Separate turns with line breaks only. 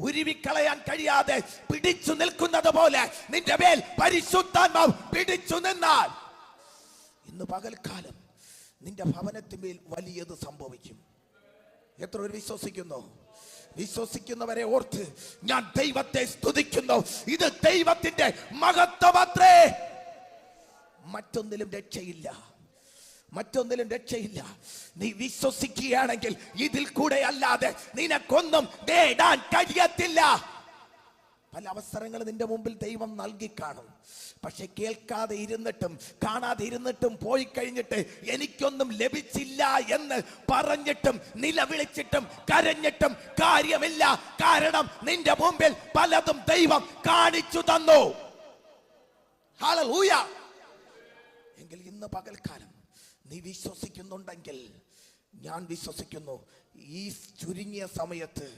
ഉരുവിക്കളയാൻ കഴിയാതെ പിടിച്ചു നിൽക്കുന്നത് പോലെ നിന്റെ മേൽ പരിശുദ്ധാത്മാവ് പിടിച്ചു നിന്നാൽ ഇന്ന് പകൽക്കാലം നിന്റെ ഭവനത്തിന്മേൽ വലിയത് സംഭവിക്കും. എത്ര പേര് വിശ്വസിക്കുന്നു? വിശ്വസിക്കുന്നവരെ ഓർത്ത് ഞാൻ ദൈവത്തെ സ്തുതിക്കുന്നു. ഇത് ദൈവത്തിന്റെ മഹത്വമത്രേ. മറ്റൊന്നിലും രക്ഷയില്ല. മറ്റൊന്നിലും രക്ഷയില്ല. നീ വിശ്വസിക്കുകയാണെങ്കിൽ ഇതിൽ കൂടെ അല്ലാതെ നിനക്കൊന്നും നേടാൻ കഴിയത്തില്ല. പല അവസരങ്ങൾ നിന്റെ മുമ്പിൽ ദൈവം നൽകി കാണും. പക്ഷെ കേൾക്കാതെ ഇരുന്നിട്ടും കാണാതെ ഇരുന്നിട്ടും പോയി കഴിഞ്ഞിട്ട് എനിക്കൊന്നും ലഭിച്ചില്ല എന്ന് പറഞ്ഞിട്ടും നിലവിളിച്ചിട്ടും കരഞ്ഞിട്ടും കാര്യമില്ല. കാരണം നിന്റെ മുമ്പിൽ പലതും ദൈവം കാണിച്ചു തന്നു. ഹല്ലേലൂയ. എങ്കിൽ ഇന്ന് പകൽക്കാലം നീ വിശ്വസിക്കുന്നുണ്ടെങ്കിൽ ഞാൻ വിശ്വസിക്കുന്നു. ഈ ചുരുങ്ങിയ സമയത്ത്